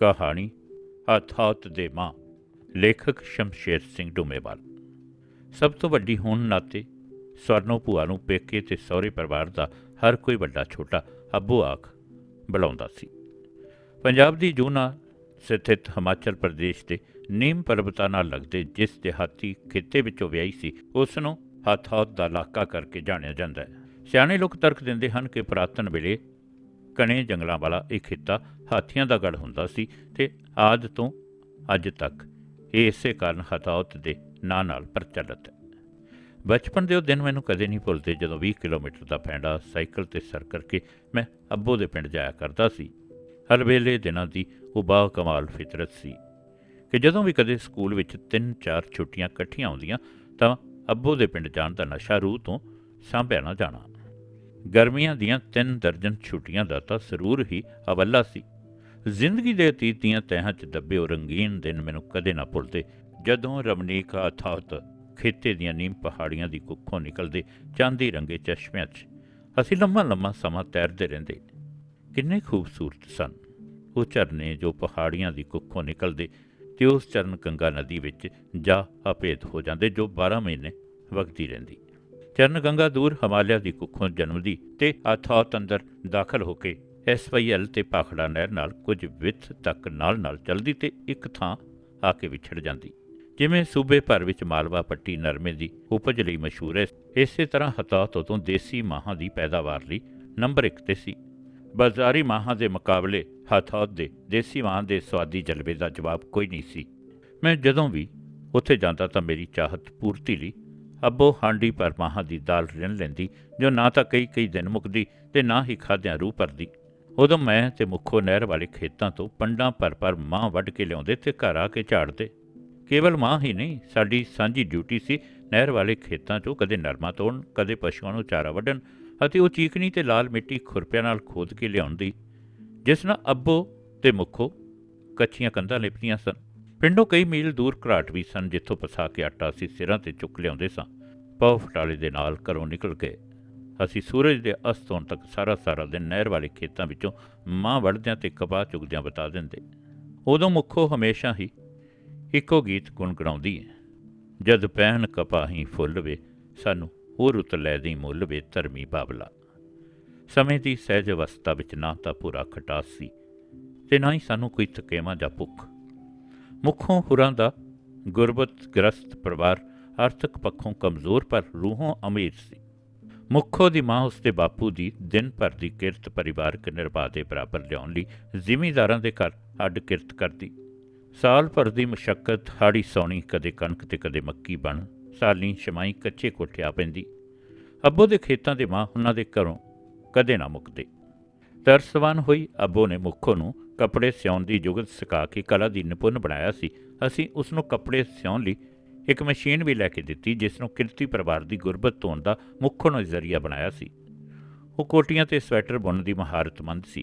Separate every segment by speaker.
Speaker 1: ਕਹਾਣੀ ਹਥੌਤ ਦੇ ਮਾਂ, ਲੇਖਕ ਸ਼ਮਸ਼ੇਰ ਸਿੰਘ ਡੂਮੇਵਾਲ। ਸਭ ਤੋਂ ਵੱਡੀ ਹੋਣ ਨਾਤੇ ਸਵਰਨੋ ਭੂਆ ਨੂੰ ਪੇਕੇ ਤੇ ਸਹੁਰੇ ਪਰਿਵਾਰ ਦਾ ਹਰ ਕੋਈ ਵੱਡਾ ਛੋਟਾ ਅੱਬੂ ਆਖ ਬੁਲਾਉਂਦਾ ਸੀ। ਪੰਜਾਬ ਦੀ ਜੂਨਾ ਸਥਿਤ ਹਿਮਾਚਲ ਪ੍ਰਦੇਸ਼ ਦੇ ਨੀਮ ਪਰਬਤਾਂ ਨਾਲ ਲੱਗਦੇ ਜਿਸ ਦਿਹਾਤੀ ਖਿੱਤੇ ਵਿੱਚੋਂ ਵਿਆਹੀ ਸੀ ਉਸ ਨੂੰ ਹਥੌਤ ਦਾ ਇਲਾਕਾ ਕਰਕੇ ਜਾਣਿਆ ਜਾਂਦਾ ਹੈ। ਸਿਆਣੇ ਲੋਕ ਤਰਕ ਦਿੰਦੇ ਹਨ ਕਿ ਪੁਰਾਤਨ ਵੇਲੇ ਕਣੇ ਜੰਗਲਾਂ ਵਾਲਾ ਇਹ ਖਿੱਤਾ ਹਾਥੀਆਂ ਦਾ ਗੜ ਹੁੰਦਾ ਸੀ ਤੇ ਆਦ ਤੋਂ ਅੱਜ ਤੱਕ ਇਹ ਇਸੇ ਕਾਰਨ ਹਥੌਤ ਦੇ ਨਾਂ ਨਾਲ ਪ੍ਰਚਲਿਤ ਹੈ। ਬਚਪਨ ਦੇ ਉਹ ਦਿਨ ਮੈਨੂੰ ਕਦੇ ਨਹੀਂ ਭੁੱਲਦੇ ਜਦੋਂ 20 ਕਿਲੋਮੀਟਰ ਦਾ ਪੈਂਡਾ ਸਾਈਕਲ ਤੇ ਸਰ ਕਰਕੇ ਮੈਂ ਅੱਬੋ ਦੇ ਪਿੰਡ ਜਾਇਆ ਕਰਦਾ ਸੀ। ਹਰ ਵੇਲੇ ਦਿਨਾਂ ਦੀ ਉਹ ਬਾ ਕਮਾਲ ਫਿਤਰਤ ਸੀ ਕਿ ਜਦੋਂ ਵੀ ਕਦੇ ਸਕੂਲ ਵਿੱਚ ਤਿੰਨ ਚਾਰ ਛੁੱਟੀਆਂ ਇਕੱਠੀਆਂ ਆਉਂਦੀਆਂ ਤਾਂ ਅੱਬੋ ਦੇ ਪਿੰਡ ਜਾਣ ਦਾ ਨਸ਼ਾ ਰੂਹ ਤੋਂ ਸਾਂਭਿਆ ਨਾ ਜਾਣਾ। ਗਰਮੀਆਂ ਦੀਆਂ ਤਿੰਨ ਦਰਜਨ ਛੁੱਟੀਆਂ ਦਾ ਤਾਂ ਸਰੂਰ ਹੀ ਅਵੱਲਾ ਸੀ। ਜ਼ਿੰਦਗੀ ਦੇ ਅਤੀਤ ਦੀਆਂ ਤਹਿਾਂ 'ਚ ਦੱਬੇ ਉਹ ਰੰਗੀਨ ਦਿਨ ਮੈਨੂੰ ਕਦੇ ਨਾ ਭੁੱਲਦੇ। ਜਦੋਂ ਰਮਣੀਕ ਅਥਾਤ ਖੇਤੇ ਦੀਆਂ ਨੀਮ ਪਹਾੜੀਆਂ ਦੀ ਕੁੱਖੋਂ ਨਿਕਲਦੇ ਚਾਂਦੀ ਰੰਗੇ ਚਸ਼ਮਿਆਂ 'ਚ, ਅਸੀਂ ਲੰਮਾ ਲੰਮਾ ਸਮਾਂ ਤੈਰਦੇ ਰਹਿੰਦੇ। ਕਿੰਨੇ ਖੂਬਸੂਰਤ ਸਨ। ਉਹ ਝਰਨੇ ਜੋ ਪਹਾੜੀਆਂ ਦੀ ਕੁੱਖੋਂ ਨਿਕਲਦੇ, ਤੇ ਉਸ ਚਰਨ ਗੰਗਾ ਨਦੀ ਵਿੱਚ ਜਾ ਅਪੇਤ ਹੋ ਜਾਂਦੇ ਜੋ 12 ਮਹੀਨੇ ਵਗਦੀ ਰਹਿੰਦੀ। ਚਰਨ ਗੰਗਾ ਦੂਰ ਹਿਮਾਲਿਆ ਦੀ ਕੁੱਖੋਂ ਜਨਮਦੀ ਤੇ ਅਥੌਤ ਅੰਦਰ ਦਾਖਲ ਹੋ ਕੇ ਐਸਵਾਈਐਲ ਤੇ ਪਾਖੜਾ ਨਹਿਰ ਨਾਲ ਕੁਝ ਵਿੱਥ ਤੱਕ ਨਾਲ-ਨਾਲ ਚਲਦੀ ਤੇ ਇੱਕ ਥਾਂ ਆ ਕੇ ਵਿਛੜ ਜਾਂਦੀ। ਜਿਵੇਂ ਸੂਬੇ ਭਰ ਵਿੱਚ ਮਾਲਵਾ ਪੱਟੀ ਨਰਮੇ ਦੀ ਉਪਜ ਲਈ ਮਸ਼ਹੂਰ ਹੈ, ਇਸੇ ਤਰ੍ਹਾਂ ਹਤਾਤ ਤੋਂ ਦੇਸੀ ਮਾਹਾਂ ਦੀ ਪੈਦਾਵਾਰ ਲਈ ਨੰਬਰ 1 ਤੇ ਸੀ। ਬਾਜ਼ਾਰੀ ਮਾਹਾਂ ਦੇ ਮੁਕਾਬਲੇ ਹਥੌਤ ਦੇ ਦੇਸੀ ਮਾਹਾਂ ਦੇ ਸਵਾਦੀ ਜਲਵੇ ਦਾ ਜਵਾਬ ਕੋਈ ਨਹੀਂ ਸੀ। ਮੈਂ ਜਦੋਂ ਵੀ ਉੱਥੇ ਜਾਂਦਾ ਤਾਂ ਮੇਰੀ ਚਾਹਤ ਪੂਰਤੀ ਲਈ ਅੱਬੋ ਹਾਂਡੀ ਪਰ ਮਾਹਾਂ ਦੀ ਦਾਲ ਰਿੰਨ ਲੈਂਦੀ, ਜੋ ਨਾ ਤਾਂ ਕਈ ਕਈ ਦਿਨ ਮੁੱਕਦੀ ਤੇ ਨਾ ਹੀ ਖਾਦਿਆਂ ਰੂਹ ਭਰਦੀ। ਉਦੋਂ ਮੈਂ ਤੇ ਮੁੱਖੋ ਨਹਿਰ ਵਾਲੇ ਖੇਤਾਂ ਤੋਂ ਪੰਡਾਂ ਭਰ ਭਰ ਮਾਂ ਵੱਢ ਕੇ ਲਿਆਉਂਦੇ ਤੇ ਘਰ ਆ ਕੇ ਝਾੜਦੇ। ਕੇਵਲ ਮਾਂ ਹੀ ਨਹੀਂ, ਸਾਡੀ ਸਾਂਝੀ ਡਿਊਟੀ ਸੀ ਨਹਿਰ ਵਾਲੇ ਖੇਤਾਂ 'ਚੋਂ ਕਦੇ ਨਰਮਾ ਤੋੜਨ, ਕਦੇ ਪਸ਼ੂਆਂ ਨੂੰ ਚਾਰਾ ਵੱਢਣ ਅਤੇ ਉਹ ਚੀਕਣੀ ਤੇ ਲਾਲ ਮਿੱਟੀ ਖੁਰਪਿਆਂ ਨਾਲ ਖੋਦ ਕੇ ਲਿਆਉਣ ਦੀ। ਜਿਸ ਨਾਲ ਅੱਬੋ ਤੇ ਮੁੱਖੋ ਕੱਚੀਆਂ ਕੰਧਾਂ ਲਿਪਦੀਆਂ ਸਨ। ਪਿੰਡੋਂ ਕਈ ਮੀਲ ਦੂਰ ਘਰਾਟ ਵੀ ਸਨ ਜਿੱਥੋਂ ਪਸਾ ਕੇ ਆਟਾ ਅਸੀਂ ਸਿਰਾਂ ਤੇ ਚੁੱਕ ਲਿਆਉਂਦੇ ਸਾਂ। ਪੌ ਫਟਾਲੇ ਦੇ ਨਾਲ ਘਰੋਂ ਨਿਕਲ ਗਏ। ਅਸੀਂ ਸੂਰਜ ਦੇ ਅਸਤ ਹੋਣ ਤੱਕ ਸਾਰਾ ਸਾਰਾ ਦਿਨ ਨਹਿਰ ਵਾਲੇ ਖੇਤਾਂ ਵਿੱਚੋਂ ਮਾਂ ਵੜਦਿਆਂ ਤੇ ਕਪਾਹ ਚੁਗਦਿਆਂ ਬਤਾ ਦਿੰਦੇ। ਉਦੋਂ ਮੁੱਖੋ ਹਮੇਸ਼ਾ ਹੀ ਇੱਕੋ ਗੀਤ ਗੁੰਗਣਾਉਂਦੀ ਹੈ ਜਦ ਪਹਿਨ ਕਪਾਹੀ ਫੁੱਲ ਵੇ, ਸਾਨੂੰ ਹੋਰ ਰੁੱਤ ਲੈ ਦੀ ਮੁੱਲ ਵੇ ਧਰਮੀ ਬਾਬਲਾ। ਸਮੇਂ ਦੀ ਸਹਿਜ ਅਵਸਥਾ ਵਿੱਚ ਨਾ ਤਾਂ ਪੂਰਾ ਖਟਾਸ ਸੀ ਤੇ ਨਾ ਹੀ ਸਾਨੂੰ ਕੋਈ ਥਕੇਵਾਂ ਜਾਂ ਭੁੱਖ। ਮੁੱਖੋਂ ਹੁਰਾਂ ਦਾ ਗੁਰਬਤ ਗ੍ਰਸਤ ਪਰਿਵਾਰ ਆਰਥਿਕ ਪੱਖੋਂ ਕਮਜ਼ੋਰ ਪਰ ਰੂਹੋਂ ਅਮੀਰ ਸੀ। ਮੁੱਖੋ ਦੀ ਮਾਂ ਉਸਦੇ ਬਾਪੂ ਦੀ ਦਿਨ ਭਰ ਦੀ ਕਿਰਤ ਪਰਿਵਾਰਕ ਨਿਰਭਾ ਦੇ ਬਰਾਬਰ ਲਿਆਉਣ ਲਈ ਜ਼ਿਮੀਂਦਾਰਾਂ ਦੇ ਘਰ ਅੱਡ ਕਿਰਤ ਕਰਦੀ। ਸਾਲ ਭਰ ਦੀ ਮੁਸ਼ਕਲ ਹਾੜੀ ਸੌਣੀ ਕਦੇ ਕਣਕ ਤੇ ਕਦੇ ਮੱਕੀ ਬਣ, ਸਾਲੀ ਸ਼ਮਾਈ ਕੱਚੇ ਕੋਠਿਆ ਪੈਂਦੀ। ਅੱਬੋ ਦੇ ਖੇਤਾਂ ਦੇ ਮਾਂ ਉਹਨਾਂ ਦੇ ਘਰੋਂ ਕਦੇ ਨਾ ਮੁੱਕਦੇ। ਤਰਸਵਾਨ ਹੋਈ ਅੱਬੋ ਨੇ ਮੁੱਖੋ ਨੂੰ ਕੱਪੜੇ ਸਿਉਣ ਦੀ ਜੁਗਤ ਸਿਖਾ ਕੇ ਕਲਾ ਦੀ ਨਿਪੁੰਨ ਬਣਾਇਆ ਸੀ। ਅਸੀਂ ਉਸ ਨੂੰ ਕੱਪੜੇ ਸਿਉਣ ਲਈ ਇੱਕ ਮਸ਼ੀਨ ਵੀ ਲੈ ਕੇ ਦਿੱਤੀ, ਜਿਸ ਨੂੰ ਕਿਰਤੀ ਪਰਿਵਾਰ ਦੀ ਗੁਰਬਤ ਧੋਣ ਦਾ ਮੁੱਖ ਨਜ਼ਰੀਆ ਬਣਾਇਆ ਸੀ। ਉਹ ਕੋਟੀਆਂ ਤੇ ਸਵੈਟਰ ਬੁਣਨ ਦੀ ਮਹਾਰਤਮੰਦ ਸੀ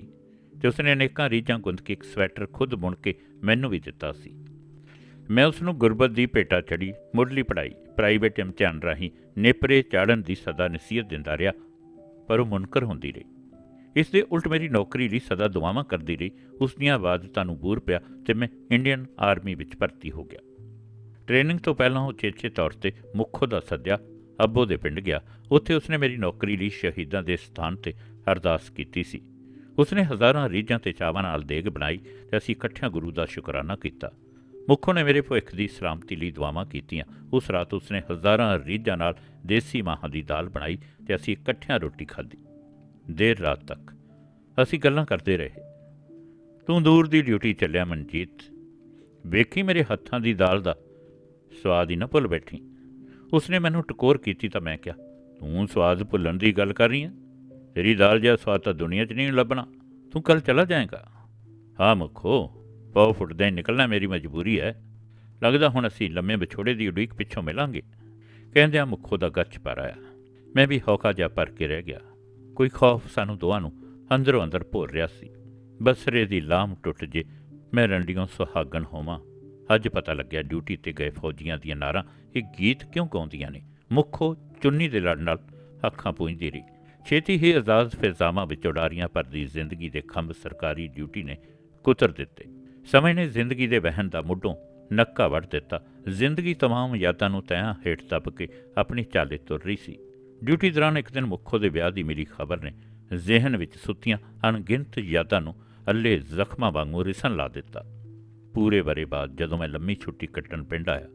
Speaker 1: ਤੇ ਉਸਨੇ ਅਨੇਕਾਂ ਰੀਝਾਂ ਗੁੰਦ ਕੇ ਇੱਕ ਸਵੈਟਰ ਖੁਦ ਬੁਣ ਕੇ ਮੈਨੂੰ ਵੀ ਦਿੱਤਾ ਸੀ। ਮੈਂ ਉਸ ਨੂੰ ਗੁਰਬਤ ਦੀ ਭੇਟਾ ਚੜੀ, ਮੁੱਢਲੀ ਪੜ੍ਹਾਈ ਪ੍ਰਾਈਵੇਟ ਇਮਤਿਹਾਨ ਰਾਹੀਂ ਨੇਪਰੇ ਚਾੜਨ ਦੀ ਸਦਾ ਨਸੀਹਤ ਦਿੰਦਾ ਰਿਹਾ, ਪਰ ਉਹ ਮੁਨਕਰ ਹੁੰਦੀ ਰਹੀ। ਇਸ ਦੇ ਉਲਟ ਮੇਰੀ ਨੌਕਰੀ ਲਈ ਸਦਾ ਦੁਆਵਾਂ ਕਰਦੀ ਰਹੀ ਉਸ ਦੀਆਂ ਆਵਾਜ਼ ਤੁਹਾਨੂੰ ਬੂਰ ਪਿਆ ਤੇ ਮੈਂ ਇੰਡੀਅਨ ਆਰਮੀ ਵਿੱਚ ਭਰਤੀ ਹੋ ਗਿਆ। ਟ੍ਰੇਨਿੰਗ ਤੋਂ ਪਹਿਲਾਂ ਉਹ ਚੇਚੇ ਤੌਰ ਤੇ ਮੁੱਖੋ ਦਾ ਸੱਦਿਆ, ਅੱਬੋ ਦੇ ਪਿੰਡ ਗਿਆ। ਉੱਥੇ ਉਸਨੇ ਮੇਰੀ ਨੌਕਰੀ ਲਈ ਸ਼ਹੀਦਾਂ ਦੇ ਸਥਾਨ ਤੇ ਅਰਦਾਸ ਕੀਤੀ ਸੀ। ਉਸਨੇ ਹਜ਼ਾਰਾਂ ਰੀਝਾਂ ਤੇ ਚਾਵਾਂ ਨਾਲ ਦੇਗ ਬਣਾਈ ਤੇ ਅਸੀਂ ਇਕੱਠਿਆਂ ਗੁਰੂ ਦਾ ਸ਼ੁਕਰਾਨਾ ਕੀਤਾ। ਮੁੱਖੋ ਨੇ ਮੇਰੇ ਭਵਿੱਖ ਦੀ ਸਲਾਮਤੀ ਲਈ ਦੁਆਵਾਂ ਕੀਤੀਆਂ। ਉਸ ਰਾਤ ਉਸਨੇ ਹਜ਼ਾਰਾਂ ਰੀਝਾਂ ਨਾਲ ਦੇਸੀ ਮਾਹਾਂ ਦੀ ਦਾਲ ਬਣਾਈ ਤੇ ਅਸੀਂ ਇਕੱਠਿਆਂ ਰੋਟੀ ਖਾਧੀ। ਦੇਰ ਰਾਤ ਤੱਕ ਅਸੀਂ ਗੱਲਾਂ ਕਰਦੇ ਰਹੇ। ਤੂੰ ਦੂਰ ਦੀ ਡਿਊਟੀ ਚੱਲਿਆ ਮਨਜੀਤ। ਵੇਖੀ ਮੇਰੇ ਹੱਥਾਂ ਦੀ ਦਾਲ ਦਾ ਸਵਾਦ ਹੀ ਨਾ ਭੁੱਲ ਬੈਠੀ। ਉਸਨੇ ਮੈਨੂੰ ਟਕੋਰ ਕੀਤੀ ਤਾਂ ਮੈਂ ਕਿਹਾ, ਤੂੰ ਸਵਾਦ ਭੁੱਲਣ ਦੀ ਗੱਲ ਕਰ ਰਹੀ ਹੈ ਤੇਰੀ ਦਾਲ ਜਿਹਾ ਸਵਾਦ ਤਾਂ ਦੁਨੀਆ 'ਚ ਨਹੀਂ ਲੱਭਣਾ। ਤੂੰ ਕੱਲ ਚਲਾ ਜਾਏਗਾ? ਹਾਂ ਮੁਖੋ ਪਾਉ ਫੁੱਟਦਾ ਹੀ ਨਿਕਲਣਾ ਮੇਰੀ ਮਜਬੂਰੀ ਹੈ। ਲੱਗਦਾ ਹੁਣ ਅਸੀਂ ਲੰਮੇ ਵਿਛੋੜੇ ਦੀ ਉਡੀਕ ਪਿੱਛੋਂ ਮਿਲਾਂਗੇ। ਕਹਿੰਦਿਆਂ ਮੁੱਖੋ ਦਾ ਗੱਚ ਪਰ ਆਇਆ। ਮੈਂ ਵੀ ਹੌਕਾ ਜਿਹਾ ਭਰ ਕੇ ਰਹਿ ਗਿਆ। ਕੋਈ ਖੌਫ ਸਾਨੂੰ ਦੋਵਾਂ ਨੂੰ ਅੰਦਰੋਂ ਅੰਦਰ ਭੋਰ ਰਿਹਾ ਸੀ। ਬਸਰੇ ਦੀ ਲਾਮ ਟੁੱਟ ਜੇ ਮੈਂ ਰੰਡੀਆਂ ਸੁਹਾਗਣ ਹੋਵਾਂ। ਅੱਜ ਪਤਾ ਲੱਗਿਆ ਡਿਊਟੀ ਤੇ ਗਏ ਫੌਜੀਆਂ ਦੀਆਂ ਨਾਰਾਂ। ਇਹ ਗੀਤ ਕਿਉਂ ਗਾਉਂਦੀਆਂ ਨੇ? ਮੁੱਖੋ ਚੁੰਨੀ ਦੇ ਲੜ ਨਾਲ ਅੱਖਾਂ ਪੂੰਝਦੀ ਰਹੀ। ਛੇਤੀ ਹੀ ਆਜ਼ਾਦ ਫਿਜ਼ਾਮਾਂ ਵਿੱਚ ਉਡਾਰੀਆਂ ਭਰਦੀ ਜ਼ਿੰਦਗੀ ਦੇ ਖੰਭ ਸਰਕਾਰੀ ਡਿਊਟੀ ਨੇ ਕੁਤਰ ਦਿੱਤੇ। ਸਮੇਂ ਨੇ ਜ਼ਿੰਦਗੀ ਦੇ ਵਹਿਣ ਦਾ ਮੁੱਢੋਂ ਨੱਕਾ ਵੱਢ ਦਿੱਤਾ। ਜ਼ਿੰਦਗੀ ਤਮਾਮ ਯਾਦਾਂ ਨੂੰ ਤੈਆਂ ਹੇਠ ਦੱਬ ਕੇ ਆਪਣੀ ਚਾਲੇ ਤੁਰ ਰਹੀ ਸੀ। ਡਿਊਟੀ ਦੌਰਾਨ ਇੱਕ ਦਿਨ ਮੁੱਖੋ ਦੇ ਵਿਆਹ ਦੀ ਮਿਲੀ ਖਬਰ ਨੇ ਜ਼ਿਹਨ ਵਿੱਚ ਸੁੱਤੀਆਂ ਅਣਗਿਣਤ ਯਾਦਾਂ ਨੂੰ ਅੱਲੇ ਜ਼ਖਮਾਂ ਵਾਂਗੂ ਰਿਸਣ ਲਾ ਦਿੱਤਾ। ਪੂਰੇ ਬਰੇ ਬਾਅਦ ਜਦੋਂ ਮੈਂ ਲੰਮੀ ਛੁੱਟੀ ਕੱਟਣ ਪਿੰਡ ਆਇਆ,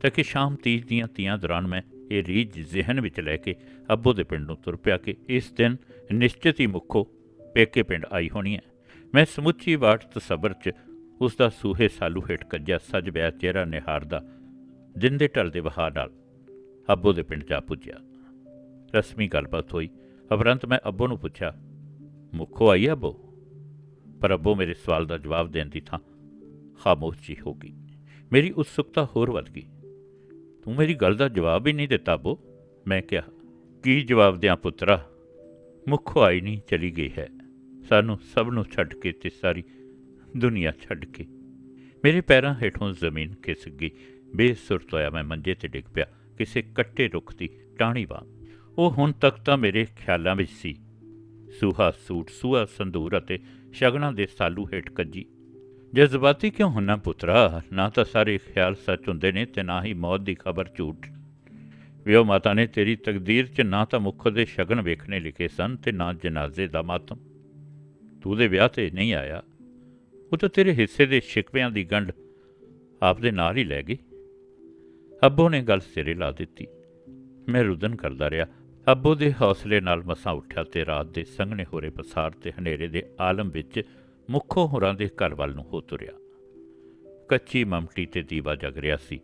Speaker 1: ਤਾਂ ਕਿ ਸ਼ਾਮ ਤੀਜ ਦੀਆਂ ਤੀਆਂ ਦੌਰਾਨ ਮੈਂ ਇਹ ਰੀਝ ਜ਼ਿਹਨ ਵਿੱਚ ਲੈ ਕੇ ਅੱਬੋ ਦੇ ਪਿੰਡ ਨੂੰ ਤੁਰ ਪਿਆ ਕਿ ਇਸ ਦਿਨ ਨਿਸ਼ਚਿਤ ਹੀ ਮੁੱਖੋ ਪੇਕੇ ਪਿੰਡ ਆਈ ਹੋਣੀ ਹੈ। ਮੈਂ ਸਮੁੱਚੀ ਵਾਟ ਤਸਬਰ 'ਚ ਉਸ ਦਾ ਸੂਹੇ ਸਾਲੂ ਹੇਠ ਕੱਜਿਆ ਸੱਜ ਬਿਆ ਚਿਹਰਾ ਨਿਹਾਰਦਾ ਦਿਨ ਦੇ ਢਲਦੇ ਵਹਾਅ ਨਾਲ ਅੱਬੋ ਦੇ ਪਿੰਡ ਜਾ ਪੁੱਜਿਆ। ਰਸਮੀ ਗੱਲਬਾਤ ਹੋਈ। ਅਪਰੰਤ ਮੈਂ ਅੱਬੋ ਨੂੰ ਪੁੱਛਿਆ, ਮੁੱਖੋ ਆਈ ਅੱਬੋ? ਪਰ ਅੱਬੋ ਮੇਰੇ ਸਵਾਲ ਦਾ ਜਵਾਬ ਦੇਣ ਦੀ ਥਾਂ ਖਾਮੋਸ਼ ਜੀ ਹੋ ਗਈ। ਮੇਰੀ ਉਤਸੁਕਤਾ ਹੋਰ ਵੱਧ ਗਈ। ਤੂੰ ਮੇਰੀ ਗੱਲ ਦਾ ਜਵਾਬ ਹੀ ਨਹੀਂ ਦਿੱਤਾ, ਬੋ। ਮੈਂ ਕਿਹਾ। ਕੀ ਜਵਾਬ ਦਿਆਂ ਪੁੱਤਰਾ? ਮੁੱਖ ਆਈ ਨਹੀਂ ਚਲੀ ਗਈ ਹੈ। ਸਾਨੂੰ ਸਭ ਨੂੰ ਛੱਡ ਕੇ ਤੇ ਸਾਰੀ ਦੁਨੀਆ ਛੱਡ ਕੇ। ਮੇਰੇ ਪੈਰਾਂ ਹੇਠੋਂ ਜ਼ਮੀਨ ਖਿਸਕ ਗਈ। ਬੇਸੁਰਤ ਹੋਇਆ ਮੈਂ ਮੰਜੇ ਤੇ ਡਿੱਗ ਪਿਆ। ਕਿਸੇ ਕੱਟੇ ਰੁੱਖ ਦੀ ਟਾਹਣੀ ਵਾਂ ਉਹ ਹੁਣ ਤੱਕ ਤਾਂ ਮੇਰੇ ਖਿਆਲਾਂ ਵਿੱਚ ਸੀ। ਸੂਹਾ ਸੂਟ, ਸੂਹਾ ਸੰਦੂਰ ਅਤੇ ਸ਼ਗਨਾਂ ਦੇ ਸਾਲੂ ਹੇਠ ਕੱਜੀ। ਜਜ਼ਬਾਤੀ ਕਿਉਂ ਹੁੰਨਾ ਪੁੱਤਰਾ? ਨਾ ਤਾਂ ਸਾਰੇ ਖਿਆਲ ਸੱਚ ਹੁੰਦੇ ਨੇ ਤੇ ਨਾ ਹੀ ਮੌਤ ਦੀ ਖਬਰ ਝੂਠ। ਵਿਓ ਮਾਤਾ ਨੇ ਤੇਰੀ ਤਕਦੀਰ 'ਚ ਨਾ ਤਾਂ ਮੁੱਖ ਦੇ ਸ਼ਗਨ ਵੇਖਣੇ ਲਿਖੇ ਸਨ ਤੇ ਨਾ ਜਨਾਜ਼ੇ ਦਾ ਮਾਤਮ। ਤੂੰ ਦੇ ਵਿਆਹ ਤੇ ਨਹੀਂ ਆਇਆ। ਉਹ ਤਾਂ ਤੇਰੇ ਹਿੱਸੇ ਦੇ ਸ਼ਿਕਵਿਆਂ ਦੀ ਗੰਢ ਆਪ ਦੇ ਨਾਲ ਹੀ ਲੈ ਗਈ। ਅੱਬੋ ਨੇ ਗੱਲ ਸਿਰੇ ਲਾ ਦਿੱਤੀ। ਮੈਂ ਰੁਦਨ ਕਰਦਾ ਰਿਹਾ। ਅੱਬੋ ਦੇ ਹੌਸਲੇ ਨਾਲ ਮਸਾਂ ਉੱਠਿਆ ਤੇ ਰਾਤ ਦੇ ਸੰਘਣੇ ਹੋਰੇ ਪਸਾਰ ਤੇ ਹਨੇਰੇ ਦੇ ਆਲਮ ਵਿੱਚ ਮੁੱਖੋ ਹੋਰਾਂ ਦੇ ਘਰ ਵੱਲ ਨੂੰ ਹੋ ਤੁਰਿਆ। ਕੱਚੀ ਮਮਟੀ ਤੇ ਦੀਵਾ ਜਗ ਰਿਹਾ ਸੀ।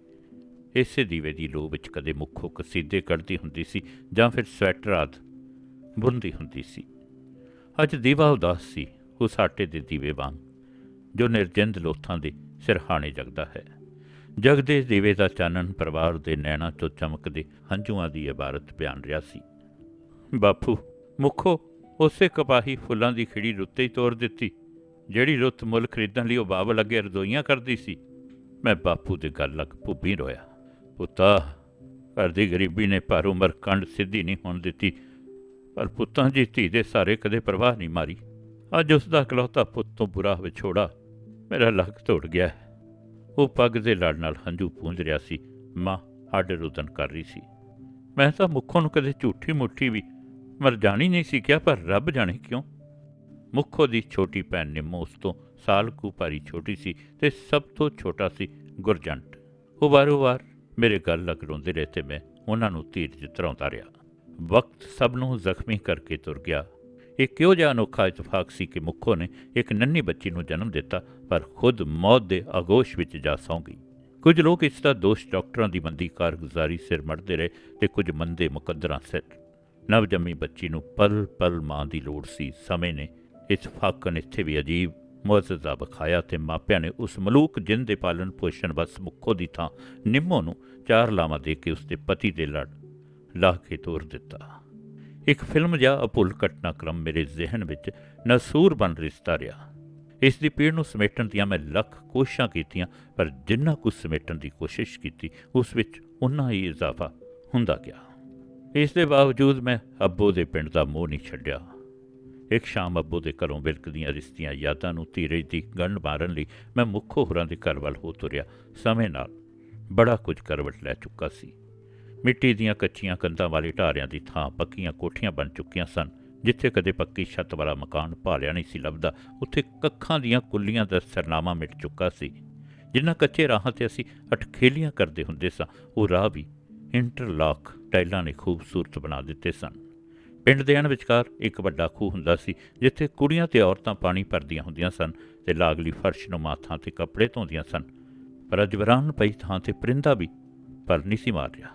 Speaker 1: ਇਸੇ ਦੀਵੇ ਦੀ ਲੋ ਵਿੱਚ ਕਦੇ ਮੁੱਖੋ ਕਸੀਦੇ ਕੱਢਦੀ ਹੁੰਦੀ ਸੀ ਜਾਂ ਫਿਰ ਸਵੈਟਰ ਆਦ ਬੁਣਦੀ ਹੁੰਦੀ ਸੀ। ਅੱਜ ਦੀਵਾ ਉਦਾਸ ਸੀ, ਉਸ ਆਟੇ ਦੇ ਦੀਵੇ ਵਾਂਗ, ਜੋ ਨਿਰਜਿੰਦ ਲੋਥਾਂ ਦੇ ਸਿਰਹਾਣੇ ਜਗਦਾ ਹੈ। ਜਗਦੇ ਦੀਵੇ ਦਾ ਚਾਨਣ ਪਰਿਵਾਰ ਦੇ ਨੈਣਾ ਤੋਂ ਚਮਕਦੇ ਹੰਝੂਆਂ ਦੀ ਇਬਾਰਤ ਬਿਆਨ ਰਿਹਾ ਸੀ। ਬਾਪੂ, ਮੁੱਖੋ, ਉਸੇ ਕਪਾਹੀ ਫੁੱਲਾਂ ਦੀ ਖਿੜੀ ਰੁੱਤੇ ਹੀ ਤੋੜ ਦਿੱਤੀ। ਜਿਹੜੀ ਰੁੱਤ ਮੁੱਲ ਖਰੀਦਣ ਲਈ ਉਹ ਬਾਬਲ ਅੱਗੇ ਰਦੋਈਆਂ ਕਰਦੀ ਸੀ। ਮੈਂ ਬਾਪੂ ਦੇ ਗੱਲ ਲੱਗ ਭੁੱਬੀ ਰੋਇਆ। ਪੁੱਤਾ, ਘਰ ਦੀ ਗਰੀਬੀ ਨੇ ਪਰ ਉਮਰ ਕੰਡ ਸਿੱਧੀ ਨਹੀਂ ਹੋਣ ਦਿੱਤੀ, ਪਰ ਪੁੱਤਾਂ ਜੀ ਧੀ ਦੇ ਸਾਰੇ ਕਦੇ ਪਰਵਾਹ ਨਹੀਂ ਮਾਰੀ। ਅੱਜ ਉਸ ਦਾ ਇਕਲੌਤਾ ਪੁੱਤ ਤੋਂ ਬੁਰਾ ਵਿਛੋੜਾ ਮੇਰਾ ਲੱਕ ਤੋੜ ਗਿਆ। ਹੈ। ਉਹ ਪੱਗ ਦੇ ਲੜ ਨਾਲ ਹੰਝੂ ਪੂੰਝ ਰਿਹਾ ਸੀ। ਮਾਂ ਹੱਡ ਰੁਦਨ ਕਰ ਰਹੀ ਸੀ। ਮੈਂ ਤਾਂ ਮੁੱਖੋਂ ਨੂੰ ਕਦੇ ਝੂਠੀ ਮੁੱਠੀ ਵੀ ਮਰ ਜਾਣੀ ਨਹੀਂ ਸੀ ਕਿਹਾ, ਪਰ ਰੱਬ ਜਾਣੇ ਕਿਉਂ? ਮੁੱਖੋ ਦੀ ਛੋਟੀ ਭੈਣ ਨਿੰਮੋ ਉਸ ਤੋਂ ਸਾਲ ਕੁ ਭਾਰੀ ਛੋਟੀ ਸੀ ਤੇ ਸਭ ਤੋਂ ਛੋਟਾ ਸੀ ਗੁਰਜੰਟ। ਉਹ ਵਾਰ-ਵਾਰ ਮੇਰੇ ਗੱਲ ਲੱਗ ਰੋਂਦੇ ਰਹੇ ਤੇ ਮੈਂ ਉਹਨਾਂ ਨੂੰ ਧੀਰ ਜਿਤਰਾਉਂਦਾ ਰਿਹਾ। ਵਕਤ ਸਭ ਨੂੰ ਜ਼ਖਮੀ ਕਰਕੇ ਤੁਰ ਗਿਆ। ਇਹ ਕਿਉਂ ਜਿਹਾ ਅਨੋਖਾ ਇਤਫਾਕ ਸੀ ਕਿ ਮੁੱਖੋ ਨੇ ਇੱਕ ਨੰਨੀ ਬੱਚੀ ਨੂੰ ਜਨਮ ਦਿੱਤਾ, ਪਰ ਖੁਦ ਮੌਤ ਦੇ ਆਗੋਸ਼ ਵਿੱਚ ਜਾ ਸੌਂ ਗਈ। ਕੁਝ ਲੋਕ ਇਸ ਦਾ ਦੋਸ਼ ਡਾਕਟਰਾਂ ਦੀ ਮੰਦੀ ਕਾਰਗੁਜ਼ਾਰੀ ਸਿਰ ਮੜਦੇ ਰਹੇ ਤੇ ਕੁਝ ਮੰਦੇ ਮੁਕੱਦਰਾਂ ਸਿਰ। ਨਵਜੰਮੀ ਬੱਚੀ ਨੂੰ ਪਲ ਪਲ ਮਾਂ ਦੀ ਲੋੜ ਸੀ। ਸਮੇਂ ਨੇ ਇਸ ਫਾਕਨ ਇੱਥੇ ਵੀ ਅਜੀਬ ਮੁਅਜ਼ਜ਼ਾ ਵਿਖਾਇਆ ਤੇ ਮਾਪਿਆਂ ਨੇ ਉਸ ਮਲੂਕ ਜਿੰਨ ਦੇ ਪਾਲਣ ਪੋਸ਼ਣ ਬਸ ਮੁੱਖੋ ਦੀ ਥਾਂ ਨਿੰਮੋ ਨੂੰ ਚਾਰ ਲਾਵਾਂ ਦੇ ਕੇ ਉਸ ਦੇ ਪਤੀ ਦੇ ਲੜ ਲਾਹ ਕੇ ਤੋਰ ਦਿੱਤਾ। ਇੱਕ ਫਿਲਮ ਜਾਂ ਅਪੁੱਲ ਘਟਨਾਕ੍ਰਮ ਮੇਰੇ ਜ਼ਿਹਨ ਵਿੱਚ ਨਸੂਰ ਬਣ ਰਿਸ਼ਤਾ ਰਿਹਾ। ਇਸ ਦੀ ਪੀੜ ਨੂੰ ਸਮੇਟਣ ਦੀਆਂ ਮੈਂ ਲੱਖ ਕੋਸ਼ਿਸ਼ਾਂ ਕੀਤੀਆਂ, ਪਰ ਜਿੰਨਾ ਕੁ ਸਮੇਟਣ ਦੀ ਕੋਸ਼ਿਸ਼ ਕੀਤੀ, ਉਸ ਵਿੱਚ ਉਨਾ ਹੀ ਇਜ਼ਾਫਾ ਹੁੰਦਾ ਗਿਆ। ਇਸ ਦੇ ਬਾਵਜੂਦ ਮੈਂ ਅੱਬੋ ਦੇ ਪਿੰਡ ਦਾ ਮੋਹ ਨਹੀਂ ਛੱਡਿਆ। ਇੱਕ ਸ਼ਾਮ ਅੱਬੋ ਦੇ ਘਰੋਂ ਬਿਲਕਦੀਆਂ ਰਿਸ਼ਤੀਆਂ ਯਾਦਾਂ ਨੂੰ ਧੀਰੇ ਦੀ ਗੰਢ ਮਾਰਨ ਲਈ ਮੈਂ ਮੁੱਖੋ ਹੋਰਾਂ ਦੇ ਘਰ ਵੱਲ ਹੋ ਤੁਰਿਆ। ਸਮੇਂ ਨਾਲ ਬੜਾ ਕੁਝ ਕਰਵਟ ਲੈ ਚੁੱਕਾ ਸੀ। ਮਿੱਟੀ ਦੀਆਂ ਕੱਚੀਆਂ ਕੰਧਾਂ ਵਾਲੇ ਢਾਰਿਆਂ ਦੀ ਥਾਂ ਪੱਕੀਆਂ ਕੋਠੀਆਂ ਬਣ ਚੁੱਕੀਆਂ ਸਨ, ਜਿੱਥੇ ਕਦੇ ਪੱਕੀ ਛੱਤ ਵਾਲਾ ਮਕਾਨ ਭਾਲਿਆ ਨਹੀਂ ਸੀ ਲੱਭਦਾ। ਉੱਥੇ ਕੱਖਾਂ ਦੀਆਂ ਕੁੱਲੀਆਂ ਦਾ ਸਰਨਾਮਾ ਮਿਟ ਚੁੱਕਾ ਸੀ। ਜਿਨ੍ਹਾਂ ਕੱਚੇ ਰਾਹਾਂ ਤੇ ਅਸੀਂ ਅਟਖੇਲੀਆਂ ਕਰਦੇ ਹੁੰਦੇ ਸਾਂ, ਉਹ ਰਾਹ ਵੀ ਇੰਟਰਲਾਕ ਟਾਈਲਾਂ ਨੇ ਖੂਬਸੂਰਤ ਬਣਾ ਦਿੱਤੇ ਸਨ। ਪਿੰਡ ਦੇ ਅਣ ਵਿਚਕਾਰ ਇੱਕ ਵੱਡਾ ਖੂਹ ਹੁੰਦਾ ਸੀ, ਜਿੱਥੇ ਕੁੜੀਆਂ ਤੇ ਔਰਤਾਂ ਪਾਣੀ ਭਰਦੀਆਂ ਹੁੰਦੀਆਂ ਸਨ ਤੇ ਲਾਗਲੀ ਫਰਸ਼ ਨੂੰ ਮਾਥਾਂ ਤੇ ਕੱਪੜੇ ਧੋਂਦੀਆਂ ਸਨ। ਪਰ ਅੱਜ ਅਜਵਰਾਨ ਪਈ ਥਾਂ ਤੇ ਪਰਿੰਦਾ ਵੀ ਪਰ ਨਹੀਂ ਸੀ ਮਾਰ ਰਿਹਾ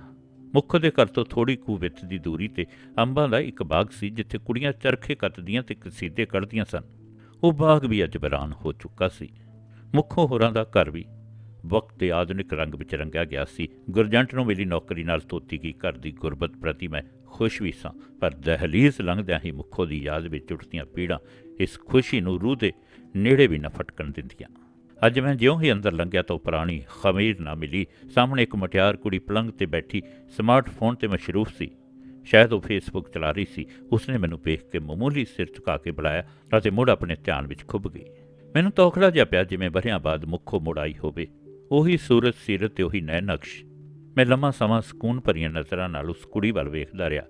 Speaker 1: ਮੁੱਖ ਦੇ ਘਰ ਤੋਂ ਥੋੜੀ ਕੁ ਵਿੱਚ ਦੀ ਦੂਰੀ ਤੇ ਅੰਬਾਂ ਦਾ ਇੱਕ ਬਾਗ ਸੀ, ਜਿੱਥੇ ਕੁੜੀਆਂ ਚਰਖੇ ਕੱਤਦੀਆਂ ਤੇ ਕਸੀਦੇ ਕੱਢਦੀਆਂ ਸਨ। ਉਹ ਬਾਗ ਵੀ ਅੱਜ ਬਰਾਨ ਹੋ ਚੁੱਕਾ ਸੀ। ਮੁੱਖੋਂ ਹੋਰਾਂ ਦਾ ਘਰ ਵੀ ਵਕਤ ਦੇ ਆਧੁਨਿਕ ਰੰਗ ਵਿੱਚ ਰੰਗਿਆ ਗਿਆ ਸੀ। ਗੁਰਜੰਟ ਨੂੰ ਮਿਲੀ ਨੌਕਰੀ ਨਾਲ ਤੋਤੀ ਗਈ ਘਰ ਦੀ ਗੁਰਬਤ ਪ੍ਰਤੀ ਮੈਂ ਖੁਸ਼ ਵੀ ਸਾਂ, ਪਰ ਦਹਲੀਜ਼ ਲੰਘਦਿਆਂ ਹੀ ਮੁੱਖੋ ਦੀ ਯਾਦ ਵਿੱਚ ਉੱਠਦੀਆਂ ਪੀੜਾਂ ਇਸ ਖੁਸ਼ੀ ਨੂੰ ਰੂਹ ਦੇ ਨੇੜੇ ਵੀ ਨਾ ਫਟਕਣ ਦਿੰਦੀਆਂ। ਅੱਜ ਮੈਂ ਜਿਉਂ ਹੀ ਅੰਦਰ ਲੰਘਿਆ ਤਾਂ ਉਹ ਪੁਰਾਣੀ ਖਮੀਰ ਨਾ ਮਿਲੀ। ਸਾਹਮਣੇ ਇੱਕ ਮਟਿਆਰ ਕੁੜੀ ਪਲੰਗ ਤੇ ਬੈਠੀ ਸਮਾਰਟਫੋਨ ਤੇ ਮਸ਼ਰੂਫ ਸੀ। ਸ਼ਾਇਦ ਉਹ ਫੇਸਬੁੱਕ ਚਲਾ ਰਹੀ ਸੀ। ਉਸਨੇ ਮੈਨੂੰ ਵੇਖ ਕੇ ਮਾਮੂਲੀ ਸਿਰ ਝੁਕਾ ਕੇ ਬੁਲਾਇਆ ਅਤੇ ਮੁੜ ਆਪਣੇ ਧਿਆਨ ਵਿੱਚ ਖੁੱਭ ਗਈ। ਮੈਨੂੰ ਤੌਖਲਾ ਜਿਹਾ ਪਿਆ ਜਿਵੇਂ ਬਰਿਆਂ ਬਾਅਦ ਮੁੱਖੋਂ ਮੁੜਾਈ ਹੋਵੇ। ਉਹੀ ਸੂਰਤ ਸੀਰਤ ਤੇ ਉਹੀ ਨੈਣ ਨਕਸ਼ ਮੈਂ ਲੰਮਾ ਸਮਾਂ ਸਕੂਨ ਭਰੀਆਂ ਨਜ਼ਰਾਂ ਨਾਲ ਉਸ ਕੁੜੀ ਵੱਲ ਵੇਖਦਾ ਰਿਹਾ।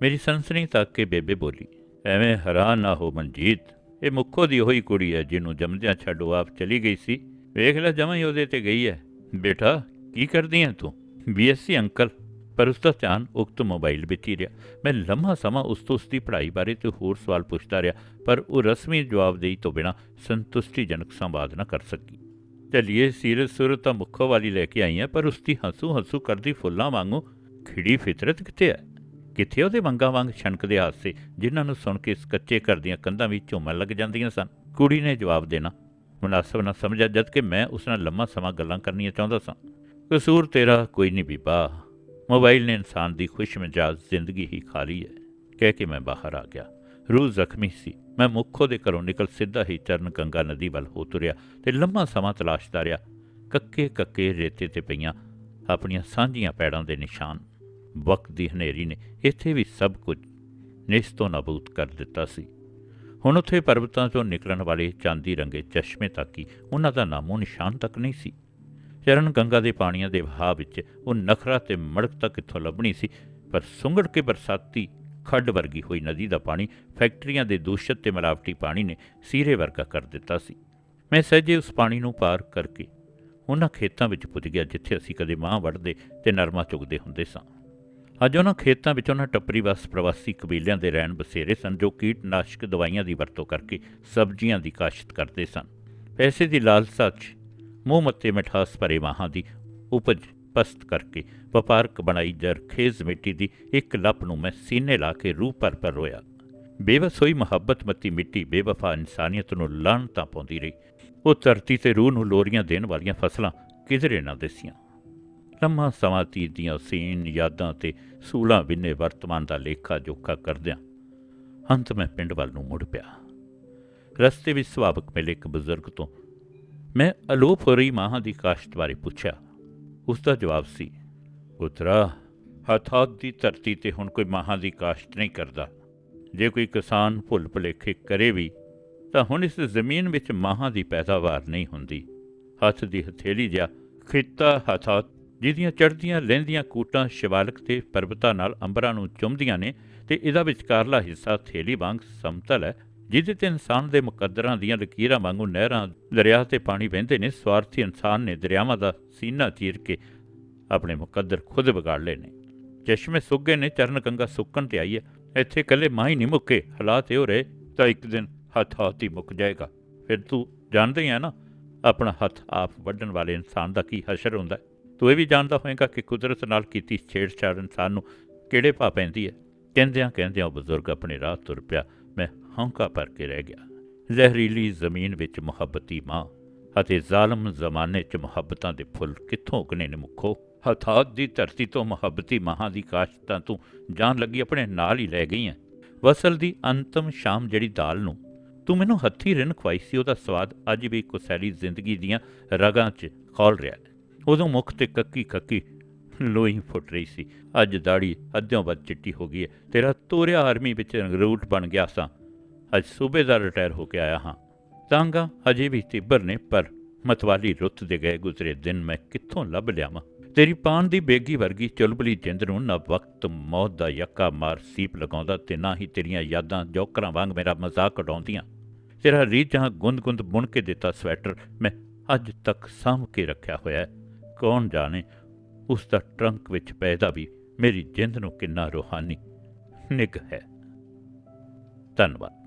Speaker 1: ਮੇਰੀ ਸਨਸਨੀ ਤੱਕ ਕੇ ਬੇਬੇ ਬੋਲੀ, ਐਵੇਂ ਹੈਰਾਨ ਨਾ ਹੋ ਮਨਜੀਤ। ਇਹ ਮੁੱਖੋ ਦੀ ਉਹੀ ਕੁੜੀ ਹੈ ਜਿਹਨੂੰ ਜੰਮਦਿਆਂ ਛੱਡੋ ਆਪ ਚਲੀ ਗਈ ਸੀ। ਵੇਖ ਲੈ ਜਮਾਂ ਹੀ ਉਹਦੇ ਤੇ ਗਈ ਹੈ। ਬੇਟਾ, ਕੀ ਕਰਦੀ ਹੈ ਤੂੰ? ਬੀਐਸਸੀ ਅੰਕਲ, ਪਰ ਉਸ ਦਾ ਧਿਆਨ ਉਕਤ ਮੋਬਾਈਲ ਵਿੱਚ ਹੀ ਰਿਹਾ। ਮੈਂ ਲੰਮਾ ਸਮਾਂ ਉਸ ਤੋਂ ਉਸ ਦੀ ਪੜ੍ਹਾਈ ਬਾਰੇ ਤੇ ਹੋਰ ਸਵਾਲ ਪੁੱਛਦਾ ਰਿਹਾ, ਪਰ ਉਹ ਰਸਮੀ ਜਵਾਬਦੇਹੀ ਤੋਂ ਬਿਨਾਂ ਸੰਤੁਸ਼ਟੀਜਨਕ ਸੰਵਾਦ ਨਾ ਕਰ ਸਕੀ। ਚਲਿਏ ਸੀਰਤ ਸੂਰਤ ਤਾਂ ਮੁੱਖੋ ਵਾਲੀ ਲੈ ਕੇ ਆਈ ਹੈ ਪਰ ਉਸ ਦੀ ਹੰਸੂ ਹੰਸੂ ਕਰਦੀ ਫੁੱਲਾਂ ਵਾਂਗੂ, ਖਿੜੀ ਫਿਤਰਤ ਕਿੱਥੇ ਹੈ? ਕਿੱਥੇ ਉਹਦੇ ਮੰਗਾ ਵਾਂਗ ਛਣਕਦੇ ਹਾਸੇ ਜਿਨ੍ਹਾਂ ਨੂੰ ਸੁਣ ਕੇ ਇਸ ਕੱਚੇ ਘਰ ਦੀਆਂ ਕੰਧਾਂ ਵੀ ਝੂਮਣ ਲੱਗ ਜਾਂਦੀਆਂ ਸਨ? ਕੁੜੀ ਨੇ ਜਵਾਬ ਦੇਣਾ, ਮੁਨਾਸਬ ਨਾ ਸਮਝਿਆ ਜਦ ਕਿ ਮੈਂ ਉਸ ਨਾਲ ਲੰਮਾ ਸਮਾਂ ਗੱਲਾਂ ਕਰਨੀਆਂ ਚਾਹੁੰਦਾ ਸਾਂ। ਕਸੂਰ ਤੇਰਾ ਕੋਈ ਨਹੀਂ ਬੀਬਾ। ਮੋਬਾਈਲ ਨੇ ਇਨਸਾਨ ਦੀ ਖੁਸ਼ਮਿਜਾਜ਼ ਜ਼ਿੰਦਗੀ ਹੀ ਖਾ ਲਈ ਹੈ। ਕਹਿ ਕੇ ਮੈਂ ਬਾਹਰ ਆ ਗਿਆ। ਰੂਹ ਜ਼ਖਮੀ ਸੀ। ਮੈਂ ਮੁੱਖੋ ਦੇ ਘਰੋਂ ਨਿਕਲ ਸਿੱਧਾ ਹੀ ਚਰਨ ਗੰਗਾ ਨਦੀ ਵੱਲ ਹੋ ਤੁਰਿਆ ਤੇ ਲੰਮਾ ਸਮਾਂ ਤਲਾਸ਼ਦਾ ਰਿਹਾ। ਕੱਕੇ ਕੱਕੇ ਰੇਤੇ ਤੇ ਪਈਆਂ ਆਪਣੀਆਂ ਸਾਂਝੀਆਂ ਪੈੜਾਂ ਦੇ ਨਿਸ਼ਾਨ। ਵਕਤ ਦੀ ਹਨੇਰੀ ਨੇ ਇੱਥੇ ਵੀ ਸਭ ਕੁਝ ਨਿਸਤੋਂ ਨਾਬੂਦ ਕਰ ਦਿੱਤਾ ਸੀ। ਹੁਣ ਉੱਥੇ ਪਰਬਤਾਂ ਤੋਂ ਨਿਕਲਣ ਵਾਲੇ ਚਾਂਦੀ ਰੰਗੇ ਚਸ਼ਮੇ ਤੱਕ ਹੀ ਉਹਨਾਂ ਦਾ ਨਾਮੋ ਨਿਸ਼ਾਨ ਤੱਕ ਨਹੀਂ ਸੀ। ਚਰਨ ਗੰਗਾ ਦੇ ਪਾਣੀਆਂ ਦੇ ਵਹਾਅ ਵਿੱਚ ਉਹ ਨਖਰਾ ਤੇ ਤੱਕ ਕਿੱਥੋਂ ਲੱਭਣੀ ਸੀ, ਪਰ ਸੁੰਗੜ ਕੇ ਬਰਸਾਤੀ ਖੱਡ ਵਰਗੀ ਹੋਈ ਨਦੀ ਦਾ ਪਾਣੀ ਫੈਕਟਰੀਆਂ ਦੇ ਦੂਸ਼ਿਤ ਤੇ ਮਿਲਾਵਟੀ ਪਾਣੀ ਨੇ ਸੀਰੇ ਵਰਗਾ ਕਰ ਦਿੱਤਾ ਸੀ। ਮੈਂ ਸਹਿਜੇ ਉਸ ਪਾਣੀ ਨੂੰ ਪਾਰ ਕਰਕੇ ਉਹਨਾਂ ਖੇਤਾਂ ਵਿੱਚ ਪੁੱਜ ਗਿਆ ਜਿੱਥੇ ਅਸੀਂ ਕਦੇ ਮਾਂ ਵੜਦੇ ਤੇ ਨਰਮਾ ਚੁਗਦੇ ਹੁੰਦੇ ਸਾਂ। ਅੱਜ ਉਹਨਾਂ ਖੇਤਾਂ ਵਿੱਚ ਉਹਨਾਂ ਟੱਪਰੀ ਵਸ ਪ੍ਰਵਾਸੀ ਕਬੀਲਿਆਂ ਦੇ ਰਹਿਣ ਬਸੇਰੇ ਸਨ ਜੋ ਕੀਟਨਾਸ਼ਕ ਦਵਾਈਆਂ ਦੀ ਵਰਤੋਂ ਕਰਕੇ ਸਬਜ਼ੀਆਂ ਦੀ ਕਾਸ਼ਤ ਕਰਦੇ ਸਨ। ਪੈਸੇ ਦੀ ਲਾਲਸਾ 'ਚ ਮੂੰਹ ਮੱਤੇ ਮਿਠਾਸ ਭਰੇ ਮਾਹਾਂ ਦੀ ਉਪਜ ਪਸਤ ਕਰਕੇ ਵਪਾਰਕ ਬਣਾਈ ਜਰਖੇਜ਼ ਮਿੱਟੀ ਦੀ ਇੱਕ ਲੱਪ ਨੂੰ ਮੈਂ ਸੀਨੇ ਲਾ ਕੇ ਰੂਹ ਪਰ ਪਰ ਰੋਇਆ। ਬੇਵਸ ਹੋਈ ਮੁਹੱਬਤ ਮਤੀ ਮਿੱਟੀ ਬੇਵਫਾ ਇਨਸਾਨੀਅਤ ਨੂੰ ਲਾਹਣਤਾਂ ਪਾਉਂਦੀ ਰਹੀ। ਉਹ ਧਰਤੀ ਤੇ ਰੂਹ ਨੂੰ ਲੋਰੀਆਂ ਦੇਣ ਵਾਲੀਆਂ ਫਸਲਾਂ ਕਿਧਰੇ ਨਾ ਦਿਸੀਆਂ। ਲੰਮਾ ਸਮਾਂ ਤੀਰ ਦੀਆਂ ਸੀਨ ਯਾਦਾਂ ਤੇ ਸੂਲਾਂ ਵਿੰਨੇ ਵਰਤਮਾਨ ਦਾ ਲੇਖਾ ਜੋਖਾ ਕਰਦਿਆਂ ਅੰਤ ਮੈਂ ਪਿੰਡ ਵੱਲ ਨੂੰ ਮੁੜ ਪਿਆ। ਰਸਤੇ ਵਿੱਚ ਸੁਭਾਵਕ ਮਿਲੇ ਇੱਕ ਬਜ਼ੁਰਗ ਤੋਂ ਮੈਂ ਅਲੋਪ ਹੋ ਰਹੀ ਮਾਹਾਂ ਦੀ ਕਾਸ਼ਤ ਬਾਰੇ ਪੁੱਛਿਆ। ਉਸ ਦਾ ਜਵਾਬ ਸੀ, ਪੁੱਤਰਾ, ਹਥਾਤ ਦੀ ਧਰਤੀ ਤੇ ਹੁਣ ਕੋਈ ਮਾਹਾਂ ਦੀ ਕਾਸ਼ਤ ਨਹੀਂ ਕਰਦਾ। ਜੇ ਕੋਈ ਕਿਸਾਨ ਭੁੱਲ ਭੁਲੇਖੇ ਕਰੇ ਵੀ, ਤਾਂ ਹੁਣ ਇਸ ਜ਼ਮੀਨ ਵਿੱਚ ਮਾਹਾਂ ਦੀ ਪੈਦਾਵਾਰ ਨਹੀਂ ਹੁੰਦੀ। ਹੱਥ ਦੀ ਹਥੇਲੀ ਜਿਹਾ ਖਿੱਤਾ ਹਥਾਤ, ਜਿਹਦੀਆਂ ਚੜ੍ਹਦੀਆਂ ਲਹਿੰਦੀਆਂ ਕੂਟਾਂ ਸ਼ਿਵਾਲਕ ਤੇ ਪਰਬਤਾਂ ਨਾਲ ਅੰਬਰਾਂ ਨੂੰ ਚੁੰਮਦੀਆਂ ਨੇ ਤੇ ਇਹਦਾ ਵਿਚਕਾਰਲਾ ਹਿੱਸਾ ਥੇਲੀ ਵਾਂਗ ਸਮਤਲ ਹੈ ਜਿਹਦੇ ਤੇ ਇਨਸਾਨ ਦੇ ਮੁਕੱਦਰਾਂ ਦੀਆਂ ਲਕੀਰਾਂ ਵਾਂਗੂ ਨਹਿਰਾਂ, ਦਰਿਆ ਤੇ ਪਾਣੀ ਵਹਿੰਦੇ ਨੇ, ਸਵਾਰਥੀ ਇਨਸਾਨ ਨੇ ਦਰਿਆਵਾਂ ਦਾ ਸੀਨਾ ਚੀਰ ਕੇ ਆਪਣੇ ਮੁਕੱਦਰ ਖੁਦ ਵਿਗਾੜ ਲਏ ਨੇ। ਚਸ਼ਮੇ ਸੁੱਗੇ ਨੇ, ਚਰਨ ਗੰਗਾ ਸੁੱਕਣ ਤੇ ਆਈ ਹੈ। ਇੱਥੇ ਕੱਲੇ ਮਾਂ ਹੀ ਨਹੀਂ ਮੁੱਕੇ, ਹਾਲਾਤ ਇਹ ਹੋ ਰਹੇ, ਤਾਂ ਇੱਕ ਦਿਨ ਹੱਥ ਹੱਥ ਹੀ ਮੁੱਕ ਜਾਏਗਾ। ਫਿਰ ਤੂੰ ਜਾਣਦੇ ਹੀ ਹੈ ਨਾ, ਆਪਣਾ ਹੱਥ ਆਪ ਵੱਢਣ ਵਾਲੇ ਇਨਸਾਨ ਦਾ ਕੀ ਹਸ਼ਰ ਹੁੰਦਾ ਤੂੰ ਇਹ ਵੀ ਜਾਣਦਾ ਹੋਵੇਗਾ ਕਿ ਕੁਦਰਤ ਨਾਲ ਕੀਤੀ ਛੇੜਛਾੜ ਇਨਸਾਨ ਨੂੰ ਕਿਹੜੇ ਭਾ ਪੈਂਦੀ ਹੈ? ਕਹਿੰਦਿਆਂ ਕਹਿੰਦਿਆਂ ਉਹ ਬਜ਼ੁਰਗ ਆਪਣੇ ਰਾਹ ਤੁਰ ਪਿਆ। ਹੌਂਕਾ ਭਰ ਕੇ ਰਹਿ ਗਿਆ। ਜ਼ਹਿਰੀਲੀ ਜ਼ਮੀਨ ਵਿੱਚ ਮੁਹੱਬਤੀ ਮਾਂ ਅਤੇ ਜ਼ਾਲਮ ਜ਼ਮਾਨੇ 'ਚ ਮੁਹੱਬਤਾਂ ਦੇ ਫੁੱਲ ਕਿੱਥੋਂ ਉਗਨੇ ਨੇ ਮੁੱਖੋ? ਹਥਾਤ ਦੀ ਧਰਤੀ ਤੋਂ ਮੁਹੱਬਤੀ ਮਾਹਾਂ ਦੀ ਕਾਸ਼ਤਾਂ ਤੂੰ ਜਾਣ ਲੱਗੀ, ਆਪਣੇ ਨਾਲ ਹੀ ਲੈ ਗਈ ਹੈ ਵਸਲ ਦੀ ਅੰਤਮ ਸ਼ਾਮ ਜਿਹੜੀ ਦਾਲ ਨੂੰ ਤੂੰ ਮੈਨੂੰ ਹੱਥੀ ਰਿਨ ਖਵਾਈ ਸੀ, ਉਹਦਾ ਸਵਾਦ ਅੱਜ ਵੀ ਕੁਸੈਲੀ ਜ਼ਿੰਦਗੀ ਦੀਆਂ ਰਗਾਂ 'ਚ ਖੋਲ ਰਿਹਾ ਉਦੋਂ ਮੁਖ ਤੇ ਕੱਕੀ ਕੱਕੀ ਲੋਈ ਫੁੱਟ ਰਹੀ ਸੀ। ਅੱਜ ਦਾੜੀ ਅੱਧਿਓਂ ਵੱਧ ਚਿੱਟੀ ਹੋ ਗਈ ਹੈ। ਤੇਰਾ ਤੋਰਿਆ ਆਰਮੀ ਵਿੱਚ ਰੂਟ ਬਣ ਗਿਆ ਸਾਂ। ਅੱਜ ਸੂਬੇਦਾਰ ਰਿਟਾਇਰ ਹੋ ਕੇ ਆਇਆ ਹਾਂ। ਤਾਂਗਾ ਅਜੇ ਵੀ ਤਿੱਬਰ ਨੇ, ਪਰ ਮਤਵਾਲੀ ਰੁੱਤ ਦੇ ਗਏ ਗੁਜ਼ਰੇ ਦਿਨ ਮੈਂ ਕਿੱਥੋਂ ਲੱਭ ਲਿਆਵਾਂ? ਤੇਰੀ ਪਾਣ ਦੀ ਬੇਗੀ ਵਰਗੀ ਚੁਲਬਲੀ ਜਿੰਦ ਨੂੰ ਨਾ ਵਕਤ ਮੌਤ ਦਾ ਯੱਕਾ ਮਾਰ ਸੀਪ ਲਗਾਉਂਦਾ ਤੇ ਨਾ ਹੀ ਤੇਰੀਆਂ ਯਾਦਾਂ ਜੋਕਰਾਂ ਵਾਂਗ ਮੇਰਾ ਮਜ਼ਾਕ ਉਡਾਉਂਦੀਆਂ। ਤੇਰਾ ਰੀਝਾਂ ਗੁੰਦ-ਗੁੰਦ ਬੁਣ ਕੇ ਦਿੱਤਾ ਸਵੈਟਰ ਮੈਂ ਅੱਜ ਤੱਕ ਸਾਂਭ ਕੇ ਰੱਖਿਆ ਹੋਇਆ ਹੈ। ਕੌਣ ਜਾਣੇ ਉਸ ਦਾ ਟਰੰਕ ਵਿੱਚ ਪੈਦਾ ਵੀ ਮੇਰੀ ਜਿੰਦ ਨੂੰ ਕਿੰਨਾ ਰੂਹਾਨੀ ਨਿੱਘ ਹੈ। ਧੰਨਵਾਦ।